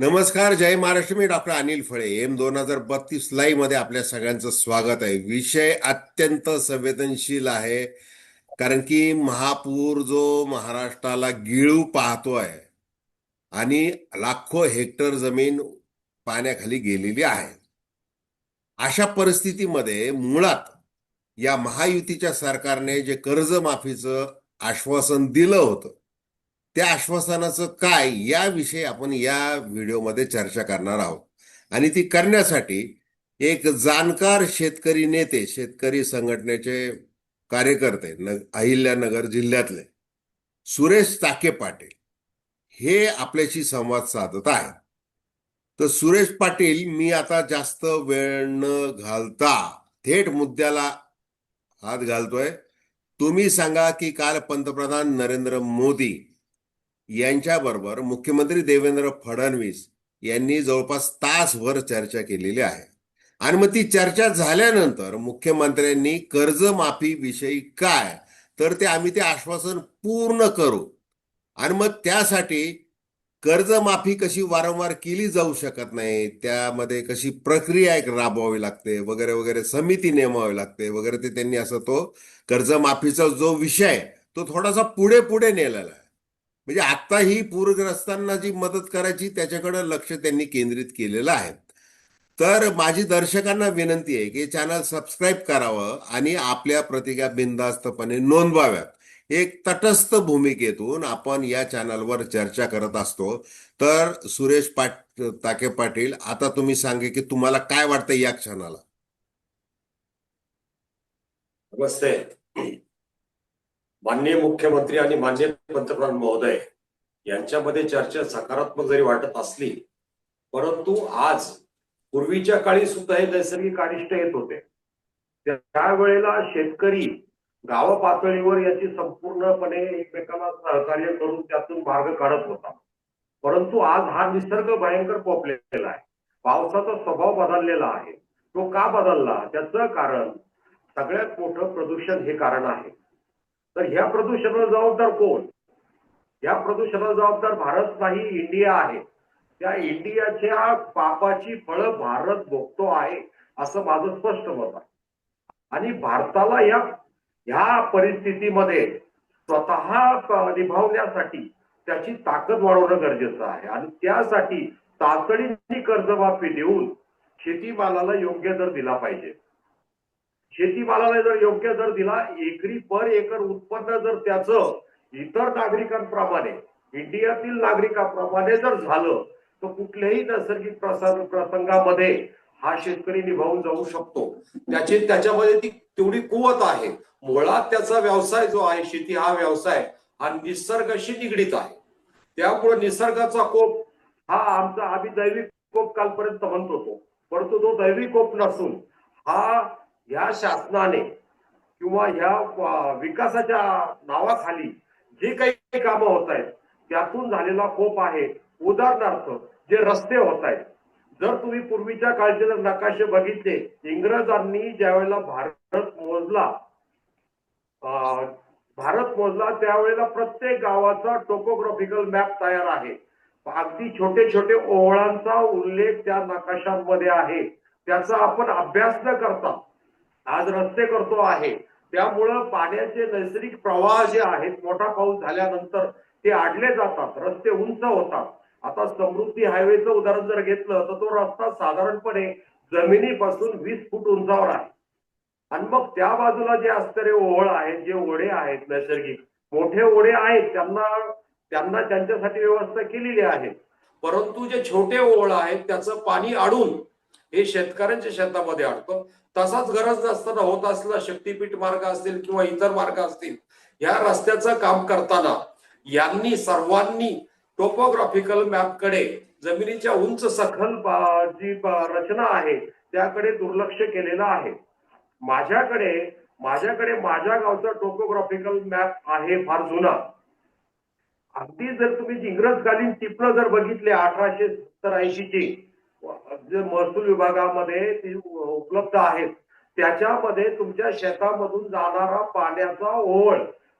नमस्कार जय महाराष्ट्र मी doctor Anil Phale M दोन हजार बत्तीस लाईव्हमध्ये आपल्या सगळ्यांचं स्वागत आहे. विषय अत्यंत संवेदनशील आहे कारण की महापूर जो महाराष्ट्राला गिळू पाहतो आहे आणि लाखो हेक्टर जमीन पाण्याखाली गेलेली आहे. अशा परिस्थितीमध्ये मुळात या महायुतीच्या सरकारने जे कर्जमाफीचं आश्वासन दिलं होतं त्या आश्वासनाचं काय याविषयी आपण या व्हिडिओमध्ये चर्चा करणार आहोत. आणि ती करण्यासाठी एक जाणकार शेतकरी नेते शेतकरी संघटनेचे कार्यकर्ते न अहिल्यानगर जिल्ह्यातले सुरेश ताके पाटील हे आपल्याशी संवाद साधत आहेत. तर सुरेश पाटील मी आता जास्त वेळ न घालता थेट मुद्द्याला हात घालतोय. तुम्ही सांगा की काल पंतप्रधान नरेंद्र मोदी यांच्याबरोबर मुख्यमंत्री देवेंद्र फडणवीस यांनी जवळपास तासभर चर्चा केलेली आहे. आणि मग ती चर्चा झाल्यानंतर मुख्यमंत्र्यांनी कर्जमाफी विषयी काय? तर ते आम्ही ते आश्वासन पूर्ण करू. आणि मग त्यासाठी कर्जमाफी कशी वारंवार केली जाऊ शकत नाही त्यामध्ये कशी प्रक्रिया एक राबवावी लागते वगैरे वगैरे समिती नेमावी लागते वगैरे ते त्यांनी असं तो कर्जमाफीचा जो विषय तो थोडासा पुढे पुढे नेलेला आहे. म्हणजे आता ही पूरग्रस्तांना जी मदत करायची त्याच्याकडे लक्ष त्यांनी केंद्रित केलेलं आहे. तर माझी दर्शकांना विनंती आहे की चॅनल सबस्क्राईब करावं आणि आपल्या प्रतिज्ञा बिनधास्तपणे नोंदवाव्यात. एक तटस्थ भूमिकेतून आपण या चॅनलवर चर्चा करत असतो. तर सुरेश पाट ताके पाटील आता तुम्ही सांगे की तुम्हाला काय वाटतं या क्षणाला नमस्ते. माननीय मुख्यमंत्री आणि माननीय पंतप्रधान महोदय यांच्यामध्ये चर्चा सकारात्मक जरी वाटत असली परंतु आज पूर्वीच्या काळी सुद्धा हे नैसर्गिक अनिष्ट येत होते. त्यावेळेला शेतकरी गाव पातळीवर याची संपूर्णपणे एकमेकांना सहकार्य करून त्यातून मार्ग काढत होता. परंतु आज हा निसर्ग भयंकर पोपलेला आहे. पावसाचा स्वभाव बदललेला आहे. तो का बदलला? त्याचं कारण सगळ्यात मोठं प्रदूषण हे कारण आहे. तर ह्या प्रदूषणाला जबाबदार कोण? या प्रदूषणाला जबाबदार भारत नाही इंडिया आहे. त्या इंडियाच्या पापाची फळं भारत भोगतो आहे असं माझं स्पष्ट मत आहे. आणि भारताला या ह्या परिस्थितीमध्ये स्वतः निभावण्यासाठी त्याची ताकद वाढवणं गरजेचं आहे. आणि त्यासाठी तातडीने कर्जमाफी देऊन शेतीमालाला योग्य दर दिला पाहिजे. शेतीमालाला जर योग्य दर दिला एकरी पर एकर उत्पन्न जर त्याचं इतर नागरिकांप्रमाणे इंडियातील नागरिकांप्रमाणे जर झालं तर कुठल्याही नैसर्गिक प्रसंग प्रसंगामध्ये हा शेतकरी निभावून जाऊ शकतो. त्याची त्याच्यामध्ये ती तेवढी कुवत आहे. मुळात त्याचा व्यवसाय जो आहे शेती हा व्यवसाय हा निसर्गाशी निगडीत आहे. त्यामुळे निसर्गाचा कोप हा आमचा आम्ही दैविक कोप कालपर्यंत म्हणत होतो. परंतु तो दैविक कोप नसून हा या शासनाने किंवा ह्या विकासाच्या नावाखाली जे काही कामं होत आहेत त्यातून झालेला कोप आहे. उदाहरणार्थ जे रस्ते होत आहेत. जर तुम्ही पूर्वीच्या काळचे जर नकाशे बघितले इंग्रजांनी ज्या वेळेला भारत मोजला भारत मोजला त्यावेळेला प्रत्येक गावाचा टोपोग्राफिकल मॅप तयार आहे. अगदी छोटे छोटे ओहळांचा उल्लेख त्या नकाशांमध्ये आहे. त्याचा आपण अभ्यास न करता आज रस्ते करतो आहे. त्यामुळं पाण्याचे नैसर्गिक प्रवाह जे आहेत मोठा पाऊस झाल्यानंतर ते आडले जातात रस्ते उंच होतात. आता समृद्धी हायवेचं उदाहरण जर घेतलं तर तो रस्ता साधारणपणे जमिनीपासून वीस फूट उंचावर आहे. आणि मग त्या बाजूला जे असणारे ओहळ आहेत जे ओढे आहेत नैसर्गिक मोठे ओढे आहेत त्यांना त्यांना त्यांच्यासाठी व्यवस्था केलेली आहे. परंतु जे छोटे ओहळ आहेत त्याचं पाणी अडून हे शेतकऱ्यांच्या शेतामध्ये अडतं तसाच गरज नसताना होत असलेला शक्तीपीठ मार्ग असतील किंवा इतर मार्ग असतील या रस्त्याचं काम करताना यांनी सर्वांनी टोपोग्राफिकल मॅपकडे जमिनीच्या उंच सखल जी रचना आहे त्याकडे दुर्लक्ष केलेलं आहे. माझ्याकडे माझ्याकडे माझ्या गावचा टोपोग्राफिकल मॅप आहे फार जुना. अगदी जर तुम्ही इंग्रजकालीन टिपणं जर बघितले अठराशे सत्तर ऐंशीची जे महसूल विभागामध्ये ती उपलब्ध आहेत त्याच्यामध्ये तुमच्या शेतामधून जाणारा पाण्याचा ओळ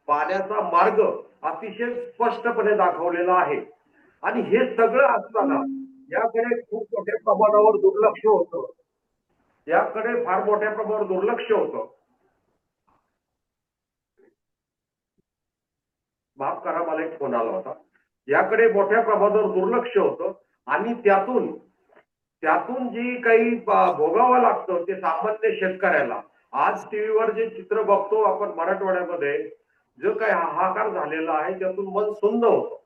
पाण्याचा मार्ग अतिशय स्पष्टपणे दाखवलेला आहे. आणि हे सगळं असताना याकडे खूप मोठ्या प्रमाणावर दुर्लक्ष होत. याकडे फार मोठ्या प्रमाणावर दुर्लक्ष होत. माफ करा मला एक फोन आला होता. याकडे मोठ्या प्रमाणावर दुर्लक्ष होतं आणि त्यातून त्यातून जी काही भोगावं लागतं ते सामान्य शेतकऱ्याला. आज टीव्हीवर जे चित्र बघतो आपण मराठवाड्यामध्ये जो काही हाहाकार झालेला आहे त्यातून मन सुंद होतं.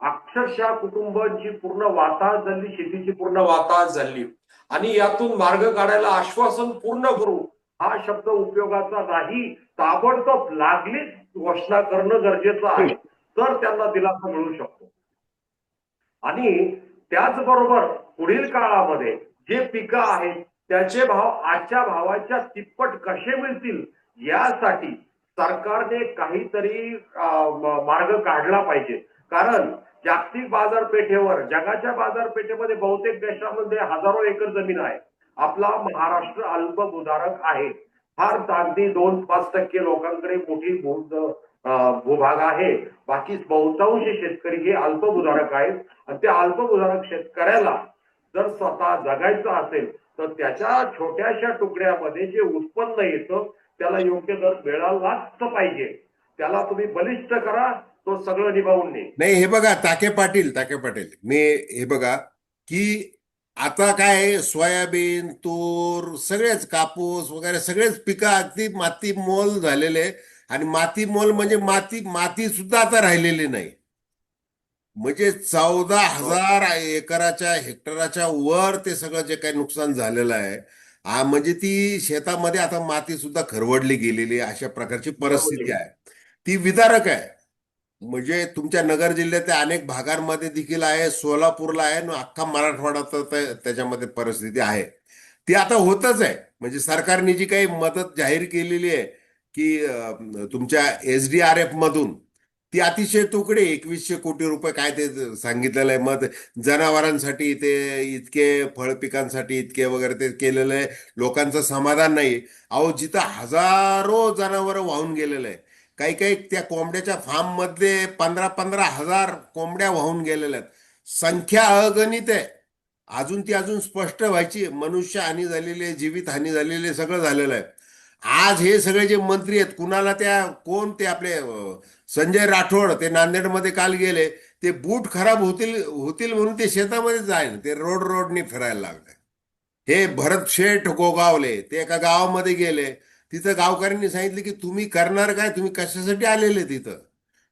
अक्षरशः कुटुंबांची पूर्ण वाताहत झाली शेतीची पूर्ण वाताहत झाली आणि यातून मार्ग काढायला आश्वासन पूर्ण करू हा शब्द उपयोगाचा नाही. ताबडतोब लागलीच घोषणा करणं गरजेचं आहे. तर त्यांना दिलासा मिळू शकतो. आणि त्याचबरोबर पुढील काळामध्ये जे पिकं आहेत त्याचे भाव आजच्या भावाच्या तिप्पट कसे मिळतील यासाठी सरकारने काहीतरी मार्ग काढला पाहिजे. कारण जागतिक बाजारपेठेवर जगाच्या बाजारपेठेमध्ये बहुतेक देशामध्ये हजारो एकर जमीन आहे. आपला महाराष्ट्र अल्पभूधारक आहे. फार अगदी दोन पाच टक्के लोकांकडे मोठी भू भूभाग आहे. बाकी बहुतांश शेतकरी हे अल्पभूधारक आहेत. आणि त्या अल्पभूधारक शेतकऱ्याला जर स्वतः जगायचं असेल तर त्याच्या छोट्याशा तुकड्यामध्ये जे उत्पन्न येतं त्याला योग्य दर मिळालाच पाहिजे. त्याला तुम्ही बलिष्ठ करा तो सगळं निभावून नाही नाही हे बघा ताके पाटील ताके पाटील. मी हे बघा की आता काय आहे, सोयाबीन तूर सगळेच कापूस वगैरे सगळेच पिकं अगदी माती मोल झालेले आणि माती मोल म्हणजे माती माती सुद्धा आता राहिलेली नाही. म्हणजे चौदा हजार एकराच्या हेक्टराच्या वर ते सगळं जे काही नुकसान झालेलं आहे हा म्हणजे ती शेतामध्ये आता माती सुद्धा खरवडली गेलेली आहे अशा प्रकारची परिस्थिती आहे. ती विदारक आहे. म्हणजे तुमच्या नगर जिल्ह्यातल्या अनेक भागांमध्ये देखील आहे सोलापूरला आहे आणि अख्खा मराठवाडा तर त्याच्यामध्ये परिस्थिती आहे. ती आता होतच आहे. म्हणजे सरकारने जी काही मदत जाहीर केलेली आहे की तुमच्या एस डी आर एफ मधून ती अतिशय तुकडे एकवीसशे कोटी रुपये काय ते सांगितलेलं आहे. मग जनावरांसाठी ते इतके फळ पिकांसाठी इतके वगैरे ते केलेलं आहे. लोकांचं समाधान नाही. अहो जिथं हजारो जनावरं वाहून गेलेलं आहे. काही काही त्या कोंबड्याच्या फार्ममध्ये पंधरा पंधरा हजार कोंबड्या वाहून गेलेल्या आहेत. संख्या अगणित आहे. अजून ती अजून स्पष्ट व्हायची. मनुष्य हानी झालेली आहे जीवित हानी झालेली आहे सगळं झालेलं आहे. आज हे सगळे जे मंत्री आहेत कुणाला त्या कोण ते आपले संजय राठोड ते नांदेडमध्ये काल गेले ते बूट खराब होतील होतील म्हणून ते शेतामध्ये जाईल ते रोड रोडनी फिरायला लागले. हे भरत शेठ गोगावले ते एका गावामध्ये गेले. तिथं गावकऱ्यांनी सांगितलं की तुम्ही करणार काय तुम्ही कशासाठी आलेले तिथं?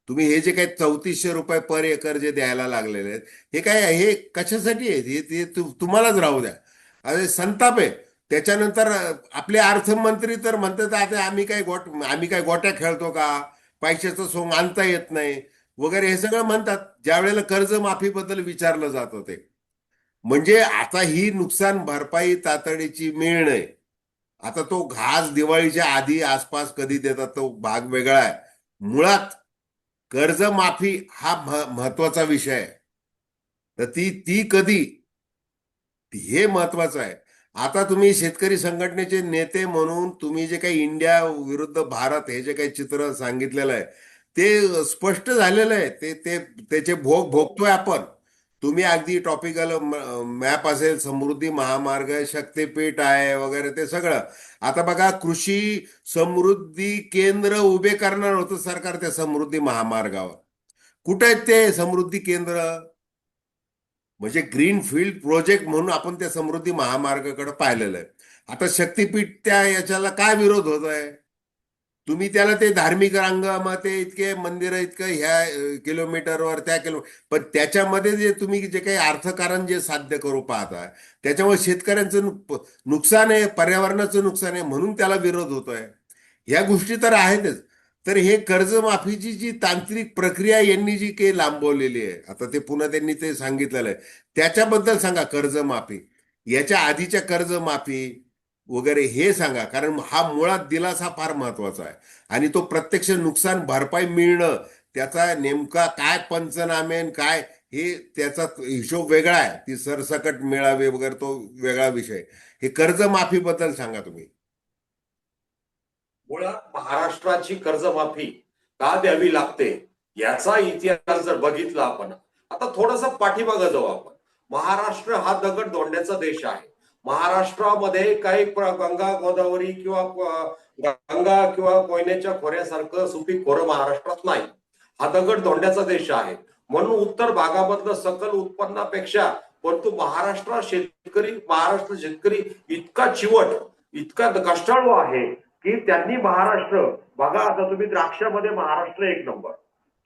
तुम्ही हे जे काही चौतीसशे रुपये पर एकर जे द्यायला लागलेले आहेत हे काय हे कशासाठी आहेत? हे ते तुम्हालाच राहू द्या. अरे संताप आहे. त्याच्यानंतर आपले अर्थमंत्री तर म्हणतात आता आम्ही काय गोट आम्ही काय गोट्या खेळतो का? पैशाचं सोंग आणता येत नाही. वगैरे हे सगळं म्हणतात. ज्या वेळेला कर्जमाफीबद्दल विचारलं जात होते. म्हणजे आता ही नुकसान भरपाई तातडीची मिळणे. आता तो घास दिवाळीच्या आधी आसपास कधी देतात तो भाग वेगळा आहे. मुळात कर्जमाफी हा महत्त्वाचा विषय आहे. तर ती ती कधी? हे महत्वाचं आहे. आता तुम्ही शेतकरी संघटनेचे नेते म्हणून तुम्ही जे काही इंडिया विरुद्ध भारत हे जे काही चित्र सांगितलेलं आहे ते स्पष्ट झालेलं आहे. ते ते त्याचे भोग भोगतोय आपण. तुम्ही अगदी टॉपिकल मॅप असेल समृद्धी महामार्ग शक्तीपीठ आहे वगैरे ते सगळं. आता बघा कृषी समृद्धी केंद्र उभे करणार होतं सरकार त्या समृद्धी महामार्गावर. कुठे आहेत ते समृद्धी केंद्र? म्हणजे ग्रीन फील्ड प्रोजेक्ट म्हणून आपण त्या समृद्धी महामार्गाकडे पाहिलेलं आहे. आता शक्तीपीठ त्या याच्याला काय विरोध होत आहे? तुम्ही त्याला ते धार्मिक रंगामध्ये इतके मंदिर इतकं ह्या किलोमीटरवर त्या किलो पण त्याच्यामध्ये जे तुम्ही जे काही अर्थकारण जे साध्य करू पाहताय त्याच्यामुळे शेतकऱ्यांचं नुक- नुकसान आहे पर्यावरणाचं नुकसान आहे म्हणून त्याला विरोध होतोय. ह्या गोष्टी तर आहेतच. तर हे कर्जमाफीची जी तांत्रिक प्रक्रिया यांनी जी काही लांबवलेली आहे आता ते पुन्हा त्यांनी ते सांगितलेलं आहे. त्याच्याबद्दल सांगा कर्जमाफी. याच्या आधीच्या कर्जमाफी वगैरे हे सांगा कारण हा मुळात दिलासा फार महत्त्वाचा आहे. आणि तो प्रत्यक्ष नुकसान भरपाई मिळणं त्याचा नेमका काय पंचनामे काय हे त्याचा हिशोब वेगळा आहे. ती सरसकट मिळावे वगैरे तो वेगळा विषय हे कर्जमाफीबद्दल सांगा तुम्ही. मुळात महाराष्ट्राची कर्जमाफी का द्यावी लागते याचा इतिहास जर बघितला आपण आता थोडासा पाठीमागं जाऊ आपण. महाराष्ट्र हा दगड धोंड्याचा देश आहे. महाराष्ट्रामध्ये काही गंगा गोदावरी किंवा गंगा किंवा कोयनेच्या खोऱ्यासारखं सुपीक खोरं महाराष्ट्रात नाही. हा दगड धोंड्याचा देश आहे. म्हणून उत्तर भागामधलं सकल उत्पन्नापेक्षा परंतु महाराष्ट्र शेतकरी महाराष्ट्र शेतकरी इतका चिवट इतका कष्टाळू आहे. की त्यांनी महाराष्ट्र बघा आता तुम्ही द्राक्षामध्ये महाराष्ट्र एक नंबर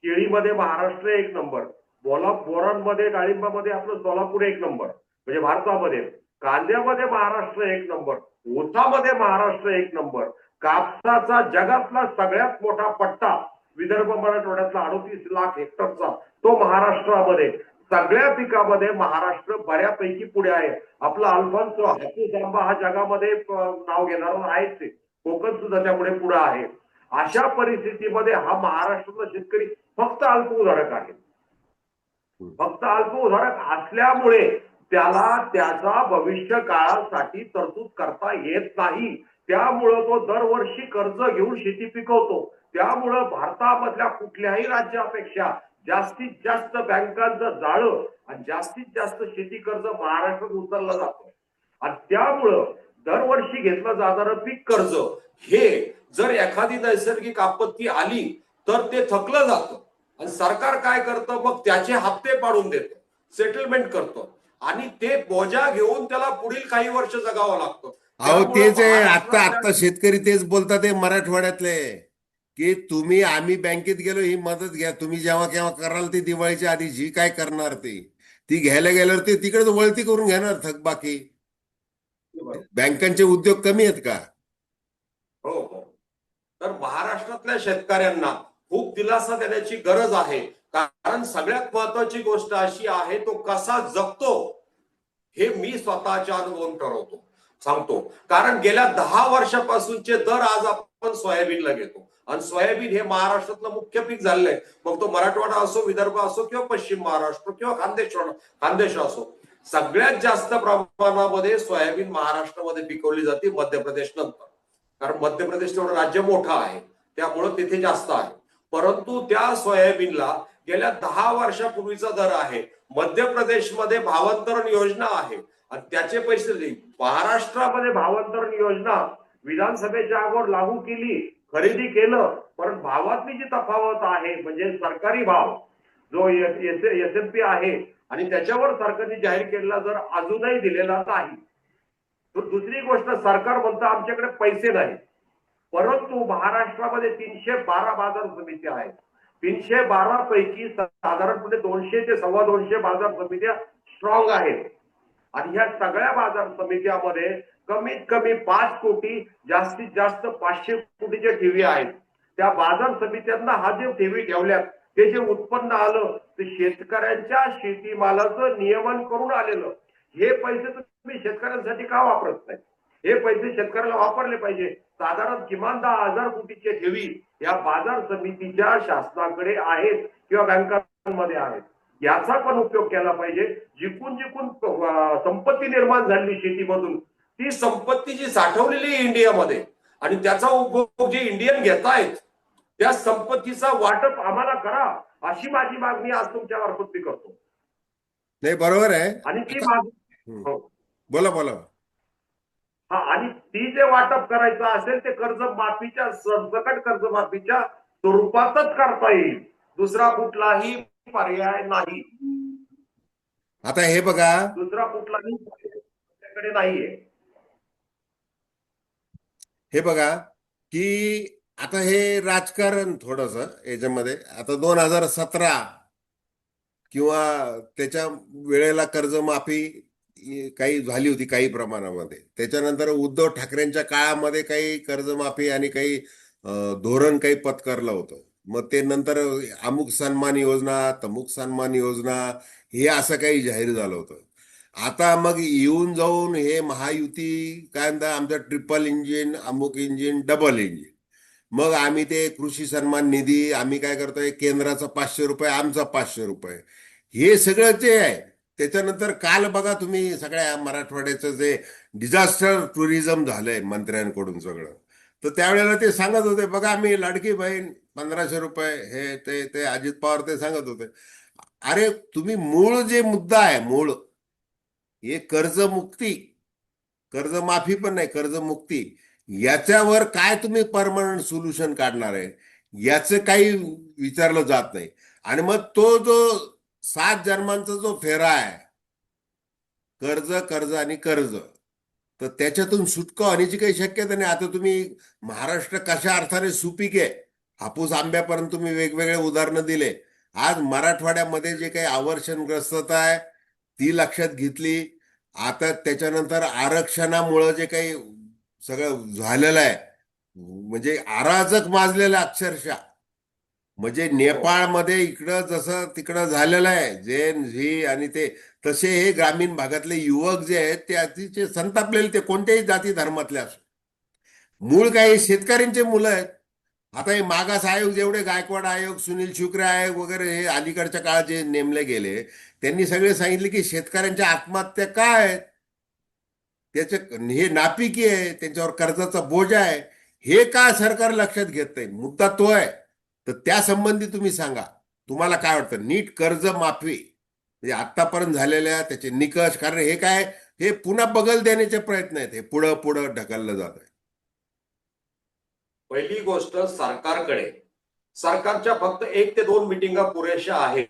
केळीमध्ये महाराष्ट्र एक नंबर बोला बोरांमध्ये डाळिंबामध्ये आपलं सोलापूर एक नंबर म्हणजे भारतामध्ये कांद्यामध्ये महाराष्ट्र एक नंबर ऊसामध्ये महाराष्ट्र एक नंबर कापसाचा जगातला सगळ्यात मोठा पट्टा विदर्भ मराठवाड्यातला अडोतीस लाख हेक्टरचा तो महाराष्ट्रामध्ये सगळ्या पिकामध्ये महाराष्ट्र बऱ्यापैकी पुढे आहे आपला अल्फान्सो हापूस आंबा हा जगामध्ये नाव घेणारा आहेच आहे. कोकण सुद्धा त्यामुळे पुढे आहे. अशा परिस्थितीमध्ये हा महाराष्ट्रातला शेतकरी फक्त अल्प उधारक आहे. फक्त अल्प उधारक असल्यामुळे त्याला त्याचा भविष्य काळासाठी तरतूद करता येत नाही. त्यामुळं तो दरवर्षी कर्ज घेऊन शेती पिकवतो. त्यामुळं भारतामधल्या कुठल्याही राज्यापेक्षा जास्तीत जास्त बँकांचं जाळं आणि जास्तीत जास्त शेती कर्ज महाराष्ट्रात उचललं जातं. आणि त्यामुळं दरवर्षी घेतलं जाणारं पीक कर्ज. हे जर एखादी नैसर्गिक आपत्ती आली तर ते थकलं जातं. आणि सरकार काय करतं? मग त्याचे हप्ते पाडून देतं. सेटलमेंट करतं. आणि ते बोजा घेऊन त्याला पुढील काही वर्ष जगावं लागतं. अहो तेच आहे आता आता शेतकरी तेच बोलतात ते मराठवाड्यातले. की तुम्ही आम्ही बँकेत गेलो ही मदत घ्या. तुम्ही जेव्हा केव्हा कराल ती दिवाळीच्या आधी जी काय करणार ती. ती घ्यायला गेल्यावर ते तिकडेच वळती करून घेणार थकबाकी. बँकांचे उद्योग कमी आहेत का? हो हो. तर महाराष्ट्रातल्या शेतकऱ्यांना खूप दिलासा देण्याची गरज आहे. कारण सगळ्यात महत्वाची गोष्ट अशी आहे तो कसा जगतो हे मी स्वतःच्या अनुभवून ठरवतो सांगतो. कारण गेल्या दहा वर्षापासूनचे दर आज आपण सोयाबीनला घेतो. आणि सोयाबीन हे महाराष्ट्रातलं मुख्य पीक झालेलं आहे. मग तो मराठवाडा असो विदर्भ असो किंवा पश्चिम महाराष्ट्र किंवा खानदेश खानदेश असो. सगळ्यात जास्त प्रमाणामध्ये सोयाबीन महाराष्ट्रामध्ये पिकवली जाते मध्य प्रदेश नंतर. कारण मध्य प्रदेश तेवढं राज्य मोठं आहे. त्यामुळं तिथे जास्त आहे. परंतु त्या सोयाबीनला गेल्या दहा वर्षापूर्वीचा दर आहे. मध्य प्रदेशमध्ये भावांतरण योजना आहे. आणि त्याचे पैसे महाराष्ट्रामध्ये भावांतरण योजना विधानसभेच्या अगोदर लागू केली खरेदी केलं पण भावातली जी तफावत आहे म्हणजे सरकारी भाव जो एस एम पी आहे आणि त्याच्यावर सरकारने जाहीर केलेला जर अजूनही दिलेला नाही तर दुसरी गोष्ट सरकार म्हणतं आमच्याकडे पैसे नाही परंतु महाराष्ट्रामध्ये तीनशे बारा बाजार समित्या आहेत. तीनशे बारा पैकी साधारणपणे दोनशे ते सव्वा दोनशे बाजार समित्या स्ट्रॉंग आहेत. आणि ह्या सगळ्या बाजार समित्यामध्ये कमीत कमी पाच कोटी जास्तीत जास्त पाचशे कोटीच्या ठेवी आहेत. त्या बाजार समित्यांना हा जे ठेवी ठेवल्यात. ते जे उत्पन्न आलं ते शेतकऱ्यांच्या शेतीमालाचं नियमन करून आलेलं हे पैसे तुम्ही शेतकऱ्यांसाठी का वापरत नाही? हे पैसे शेतकऱ्याला वापरले पाहिजे. साधारण किमान दहा हजार कोटीच्या ठेवी या बाजार समितीच्या शासनाकडे आहेत किंवा बँकांमध्ये आहेत. याचा पण उपयोग केला पाहिजे. जिकून जिकून संपत्ती निर्माण झाली शेतीमधून ती संपत्ती जी साठवलेली इंडियामध्ये आणि त्याचा उपभोग जे इंडियन घेतायत त्या संपत्तीचा वाटप आम्हाला करा अशी माझी मागणी आज तुमच्या मार्फत मी करतो. नाही बरोबर आहे. आणि ती मागणी. हो. बोला बोला. हा आणि ती जे वाटप करायचं असेल ते कर्ज माफीच्या सरसकट कर्जमाफीच्या स्वरूपातच करता येईल. दुसरा कुठलाही पर्याय नाही. आता हे बघा. दुसरा कुठलाही नाहीये. हे बघा की आता हे राजकारण थोडस याच्यामध्ये आता दोन हजार सतरा किंवा त्याच्या वेळेला कर्जमाफी काही झाली होती काही प्रमाणामध्ये. त्याच्यानंतर उद्धव ठाकरेंच्या काळामध्ये काही कर्जमाफी आणि काही धोरण काही पत्करलं होतं. मग ते नंतर अमुक सन्मान योजना तमुक सन्मान योजना हे असं काही जाहीर झालं होतं. आता मग येऊन जाऊन हे महायुती काय म्हणतात आमचं ट्रिपल इंजिन अमुक इंजिन डबल इंजिन. मग आम्ही ते कृषी सन्मान निधी आम्ही काय करतोय? केंद्राचा पाचशे रुपये आमचा पाचशे रुपये. हे सगळं जे आहे त्याच्यानंतर काल बघा तुम्ही सगळ्या मराठवाड्याचं जे डिझास्टर टुरिझम झालंय मंत्र्यांकडून सगळं. तर त्यावेळेला ते सांगत होते बघा आम्ही लाडकी बहीण पंधराशे रुपये हे ते ते अजित पवार ते सांगत होते. अरे तुम्ही मूळ जे मुद्दा आहे मूळ हे कर्जमुक्ती कर्जमाफी पण नाही कर्जमुक्ती. याच्यावर काय तुम्ही परमनंट सोल्युशन काढणार आहे याचं काही विचारलं जात नाही. आणि मग तो जो सात जन्मांचा जो फेरा आहे कर्ज कर्ज आणि कर्ज तर त्याच्यातून सुटका होण्याची काही शक्यता नाही. आता तुम्ही महाराष्ट्र कशा अर्थाने सुपीक आहे हापूस आंब्यापर्यंत तुम्ही वेगवेगळे उदाहरणं दिले. आज मराठवाड्यामध्ये जे काही आवर्षणग्रस्तता आहे ती लक्षात घेतली. आता त्याच्यानंतर आरक्षणामुळं जे काही सगळं झालेलं आहे. म्हणजे अराजक माजलेलं अक्षरशः. म्हणजे नेपाळमध्ये इकडं जसं तिकडं झालेलं आहे जैन झी आणि ते तसे हे ग्रामीण भागातले युवक जे आहेत ते अतिशय संतापलेले ते कोणत्याही जाती धर्मातले असो. मूळ काही शेतकऱ्यांचे मुलं आहेत. आता हे मागास आयोग जेवढे गायकवाड आयोग सुनील शुक्रे आयोग वगैरे हे अलीकडच्या काळात जे नेमले गेले त्यांनी सगळे सांगितले की शेतकऱ्यांच्या आत्महत्या काय आहेत? त्याचे हे नापिकी आहे त्यांच्यावर कर्जाचा बोजा आहे. हे का सरकार लक्षात घेत नाही? मुद्दा तो आहे. तर त्या संबंधी तुम्ही सांगा. तुम्हाला काय वाटतं? नीट कर्ज माफी. म्हणजे आतापर्यंत झालेल्या त्याचे निकष कारण हे काय? हे पुन्हा बगल देण्याचे प्रयत्न आहेत. हे पुढं पुढं ढकललं जात आहे पहिली गोष्ट सरकारकडे. सरकारच्या फक्त एक ते दोन मिटिंगा पुरेशा आहेत.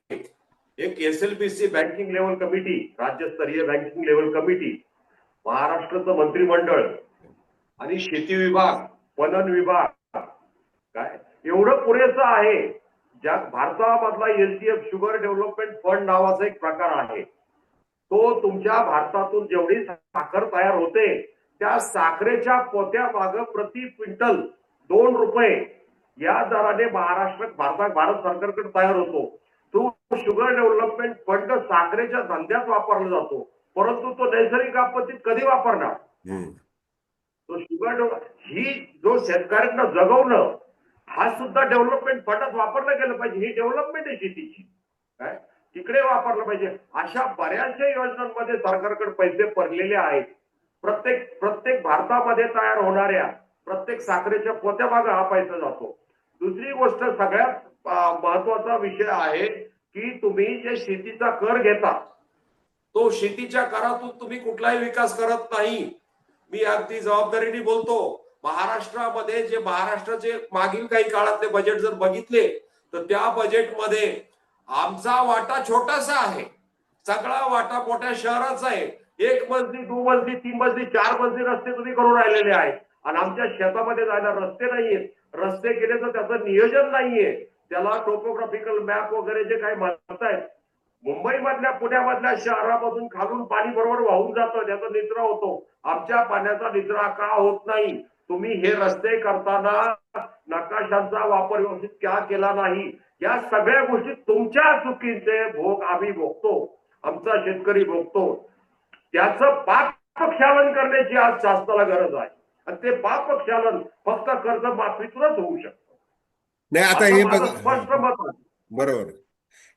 एक S L B C banking level committee राज्यस्तरीय बँकिंग लेवल कमिटी महाराष्ट्राचं मंत्रिमंडळ आणि शेती विभाग पणन विभाग काय? एवढं पुरेसं आहे ज्या भारतामधला एलजीएफ शुगर डेव्हलपमेंट फंड नावाचा एक प्रकार आहे. तो तुमच्या भारतातून जेवढी साखर तयार होते त्या साखरेच्या पोत्या माग प्रति क्विंटल दोन रुपये या दराने महाराष्ट्र भारतात भारत सरकारकडे तयार होतो. तो शुगर डेव्हलपमेंट फंड साखरेच्या धंद्यात वापरला जातो. परंतु तो नैसर्गिक आपत्तीत कधी वापरणार. तो शुगर ही जो शेतकऱ्यांना जगवणं हा सुद्धा डेव्हलपमेंट फंडात वापरलं गेलं पाहिजे. ही डेव्हलपमेंट आहे शेतीची. काय? तिकडे वापरलं पाहिजे. अशा बऱ्याचशा योजनांमध्ये सरकारकडे पैसे पडलेले आहेत. प्रत्येक प्रत्येक भारतामध्ये तयार होणाऱ्या प्रत्येक साखरेच्या पोत्यामागे हा पैसा जातो? दुसरी गोष्ट सगळ्यात महत्त्वाचा विषय आहे की तुम्ही जे शेतीचा कर घेता तो शेतीच्या करातून तुम्ही कुठलाही विकास करत नाही. मी अगदी जबाबदारीने बोलतो महाराष्ट्रामध्ये जे महाराष्ट्राचे मागील काही काळातले बजेट जर बघितले तर त्या बजेटमध्ये आमचा वाटा छोटासा आहे. सगळा वाटा मोठ्या शहराचा आहे. एक मजली दोन मजली तीन मजली चार मजली रस्ते तुम्ही करून राहिलेले आहेत. आणि आमच्या शेतामध्ये जायला रस्ते नाहीयेत. रस्ते केले तर त्याचं नियोजन नाहीये. त्याला टोपोग्राफिकल मॅप वगैरे जे काही म्हणतायत मुंबईमधल्या पुण्यामधल्या शहरामधून खालून पाणी बरोबर वाहून जातं त्याचा निचरा होतो. आमच्या पाण्याचा निचरा का होत नाही? तुम्ही हे रस्ते करताना नकाशांचा वापर व्यवस्थित का केला नाही? या सगळ्या गोष्टी तुमच्या चुकीचे भोग आम्ही भोगतो. आमचा शेतकरी भोगतो. त्याचं पाप प्रक्षालन करण्याची आज शासनाला गरज आहे. आणि ते पाप प्रक्षालन फक्त कर्ज माफीतूनच होऊ शकतं. नाही आता हे स्पष्ट मत आहे. बरोबर.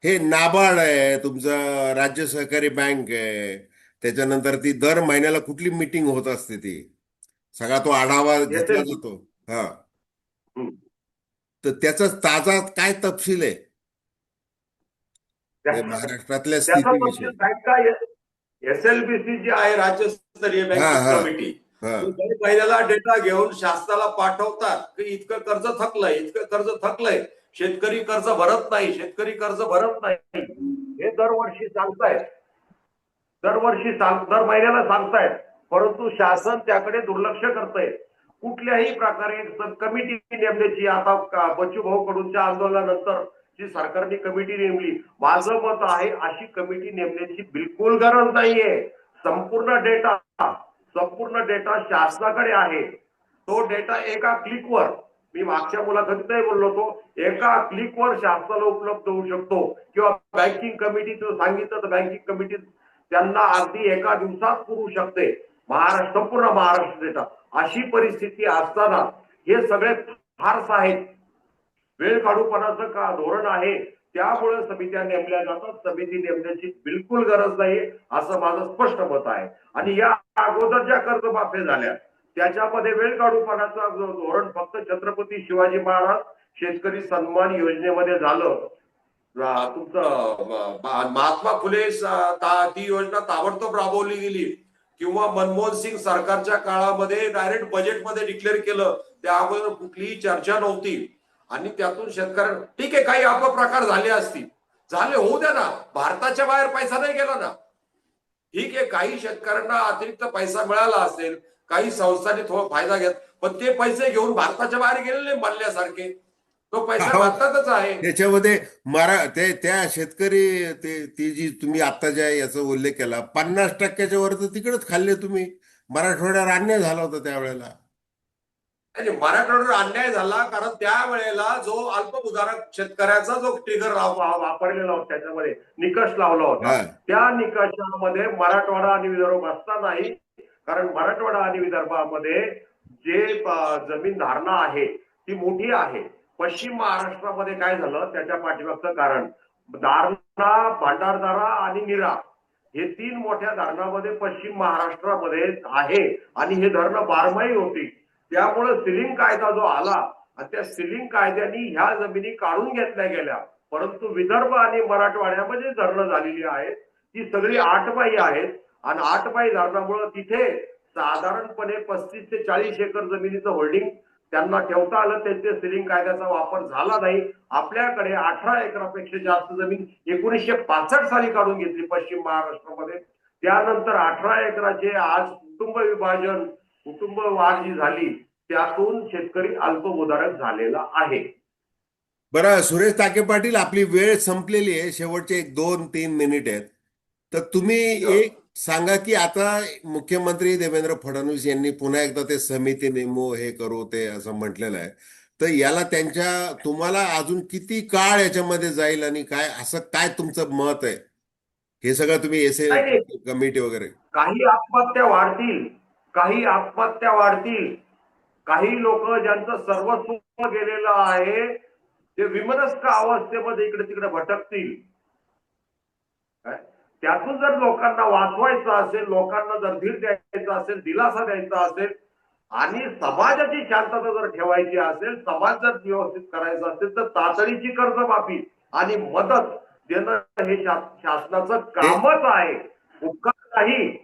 हे नाबार्ड आहे तुमचं राज्य सहकारी बँक आहे. त्याच्यानंतर ती दर महिन्याला कुठली मीटिंग होत असते ती? सगळा तो आढावा घेतला. जातो. हा. तर त्याचा ताजा काय तपशील आहे? महाराष्ट्रातल्या स्थितीविषयी. तपशील बँका एसएलबीसी जी आहे राज्यस्तरीय. कमिटी. महिन्याला डेटा घेऊन शासनाला पाठवतात की इतकं कर्ज थकलंय इतकं कर्ज थकलंय. शेतकरी कर्ज भरत नाही शेतकरी कर्ज भरत नाही. हे दरवर्षी सांगतायत. दरवर्षी सांग दर महिन्याला सांगतायत. परंतु शासन त्याकडे दुर्लक्ष करतंय. कुठल्याही प्रकारे कमिटी नेमण्याची आता का- बच्चू भाऊ कडूनच्या आंदोलनानंतर जी सरकारने कमिटी नेमली माझं मत आहे अशी कमिटी नेमण्याची बिलकुल गरज नाहीये. संपूर्ण डेटा संपूर्ण डेटा शासनाकडे आहे. तो डेटा एका क्लिकवर मी मागच्या मुलाखतीतही बोललो होतो एका क्लिकवर शासनाला उपलब्ध होऊ शकतो. किंवा बँकिंग कमिटीचं सांगितलं तर बँकिंग कमिटी त्यांना अगदी एका दिवसात पुरू शकते. महाराष्ट्र संपूर्ण महाराष्ट्र देतात अशी परिस्थिती असताना हे सगळे फार्स आहेत. वेळ काढूपणाचं का धोरण आहे? त्यामुळे समित्या नेमल्या जातात. समिती नेमण्याची बिलकुल गरज नाही असं माझं स्पष्ट मत आहे. आणि या अगोदर ज्या कर्जमाफी झाल्या. त्याच्यामध्ये वेळ काढूपणाचं पाण्याचं धोरण फक्त छत्रपती शिवाजी महाराज शेतकरी सन्मान योजनेमध्ये झालं. तुमचं महात्मा फुले ती योजना ताबडतोब राबवली गेली. किंवा मनमोहन सिंग सरकारच्या काळामध्ये डायरेक्ट बजेटमध्ये डिक्लेअर केलं. त्या अगोदर कुठलीही चर्चा नव्हती. आणि त्यातून शेतकऱ्यांना ठीक आहे काही अपप्रकार झाले असतील. झाले होऊ द्या ना. भारताच्या बाहेर पैसा नाही गेला ना. ठीक आहे काही शेतकऱ्यांना अतिरिक्त पैसा मिळाला असेल काही संस्थांनी थोडा फायदा घेत पण ते पैसे घेऊन भारताच्या बाहेर गेले नाही मल्ल्यासारखे. तो पैसा. भारतातच आहे. त्याच्यामध्ये मरा ते त्या शेतकरी ते ती जी तुम्ही आता ज्या याचा उल्लेख केला पन्नास टक्क्याच्या वर तर तिकडेच खाल्ले तुम्ही. मराठवाड्यावर अन्याय झाला होता त्यावेळेला. आणि मराठवाड्यावर अन्याय झाला कारण त्यावेळेला जो अल्पभूधारक शेतकऱ्याचा जो टिगर वापरलेला होता त्याच्यामध्ये निकष लावला होता. त्या निकषामध्ये मराठवाडा आणि विदर्भ बसता नाही कारण मराठवाडा आणि विदर्भामध्ये जे जमीन धारणा आहे ती मोठी आहे. पश्चिम महाराष्ट्रामध्ये काय झालं? त्याच्या पाठीमागचं कारण. दारणा भांडारदारा आणि निरा हे तीन मोठ्या धरणामध्ये पश्चिम महाराष्ट्रामध्ये आहे. आणि हे धरणं बारमाही होती. त्यामुळे सिलिंग कायदा जो आला आणि त्या सिलिंग कायद्याने ह्या जमिनी काढून घेतल्या गेल्या. परंतु विदर्भ आणि मराठवाड्यामध्ये धरणं झालेली आहेत. ती सगळी आठबाई आहेत. आणि आठबाई धरणामुळे तिथे साधारणपणे पस्तीस ते चाळीस एकर जमिनीचं होल्डिंग त्यांना ठेवता आलं. त्यांच्या सिलिंग कायद्याचा वापर झाला नाही. आपल्याकडे अठरा एकरापेक्षा जास्त जमीन एकोणीसशे पासष्ट साली काढून घेतली पश्चिम महाराष्ट्रामध्ये. त्यानंतर अठरा एकराचे आज कुटुंब विभाजन कुटुंब वाढ जी झाली त्यातून शेतकरी अल्पभूधारक झालेला आहे. बरं सुरेश ताके पाटील आपली वेळ संपलेली आहे. शेवटचे एक दोन तीन मिनिट आहेत. तर तुम्ही एक सांगा की आता मुख्यमंत्री देवेंद्र फडणवीस यांनी पुन्हा एकदा ते समिती नेमू हे करू ते असं म्हटलेलं आहे. तर याला त्यांच्या तुम्हाला अजून किती काळ याच्यामध्ये जाईल आणि काय असं काय तुमचं मत आहे? हे सगळं तुम्ही एस कमिटी वगैरे. काही आत्महत्या वाढतील काही आत्महत्या वाढतील. काही लोक ज्यांचं सर्वस्व गेलेलं आहे ते विमनस्क अवस्थेमध्ये इकडे तिकडे भटकतील. काय? त्यातून जर लोकांना वाचवायचं असेल लोकांना जर धीर द्यायचा असेल दिलासा द्यायचा असेल आणि समाजाची शांतता जर ठेवायची असेल समाज जर व्यवस्थित करायचा असेल तर तातडीची कर्जमाफी आणि मदत देणं हे शासनाचं कामच आहे. उपकार नाही.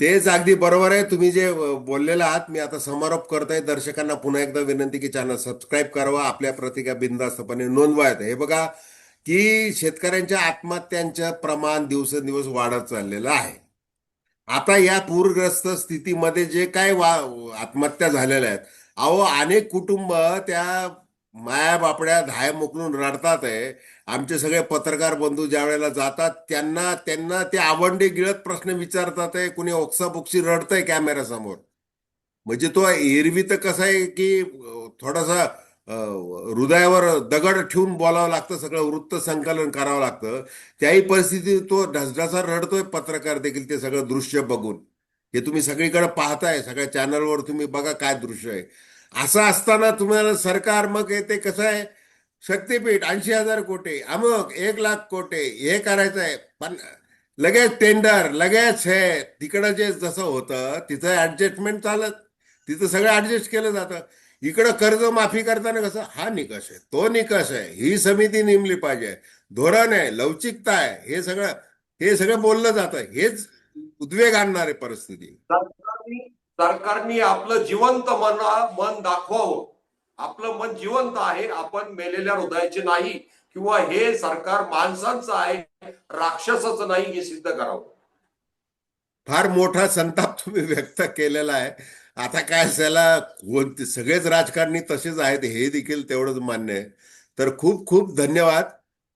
तेच अगदी बरोबर आहे. तुम्ही जे बोललेलं आहात मी आता समारोप करतोय. दर्शकांना पुन्हा एकदा विनंती की चॅनल सबस्क्राईब करावा. आपल्या प्रतिका बिनधास्तपणे नोंदवायचं हे बघा की शेतकऱ्यांच्या आत्महत्यांचं प्रमाण दिवसेंदिवस वाढत चाललेलं आहे. आता या पूरग्रस्त स्थितीमध्ये जे काय वा आत्महत्या झालेल्या आहेत अहो अनेक कुटुंब त्या माया बापड्या धाय मोकलून रडतात आहे. आमचे सगळे पत्रकार बंधू ज्या वेळेला जातात त्यांना त्यांना ते आवंडे गिळत प्रश्न विचारतात आहे कुणी ओक्साबोक्सी रडतंय कॅमेऱ्यासमोर. म्हणजे तो एरवी तर कसं आहे की थोडासा हृदयावर दगड ठेवून बोलावं लागतं सगळं वृत्त संकलन करावं लागतं. त्याही परिस्थितीत तो ढसढसा रडतोय पत्रकार देखील ते सगळं दृश्य बघून. हे तुम्ही सगळीकडे पाहताय सगळ्या चॅनलवर तुम्ही बघा काय दृश्य आहे. असं असताना तुम्हाला सरकार मग ते कसं आहे? शक्तीपीठ ऐंशी हजार कोटी अमुक एक लाख कोटी हे करायचं आहे. पण लगेच टेंडर लगेच हे तिकडं जे जसं होतं तिथं ऍडजस्टमेंट चालत तिथं सगळं ऍडजस्ट केलं जातं. इकडं कर्ज माफी करताना कसं? हा निकष आहे. तो निकष आहे. ही समिती नेमली पाहिजे. धोरण आहे. लवचिकता आहे. हे सगळं हे सगळं बोललं जातं हेच उद्वेग आणणारे परिस्थिती. सरकारनी सरकारनी आपलं जिवंत मन मन दाखवावं. आपलं मन जिवंत आहे. आपण मेलेल्या हृदयाचे नाही. किंवा हे सरकार माणसांचं आहे. राक्षसाचं नाही हे सिद्ध करावं. फार मोठा संताप तुम्ही व्यक्त केलेला आहे. आता काय असायला कोणते सगळेच राजकारणी तसेच आहेत हे देखील तेवढंच मान्य आहे. तर खूप खूप धन्यवाद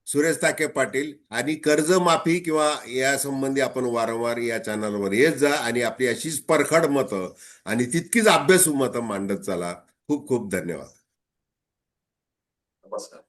सुरेश ताके पाटील. आणि कर्जमाफी किंवा या संबंधी आपण वारंवार या चॅनलवर येत जा आणि आपली अशीच परखड मतं आणि तितकीच अभ्यासू मतं मांडत चला. खूप खूप धन्यवाद. नमस्कार.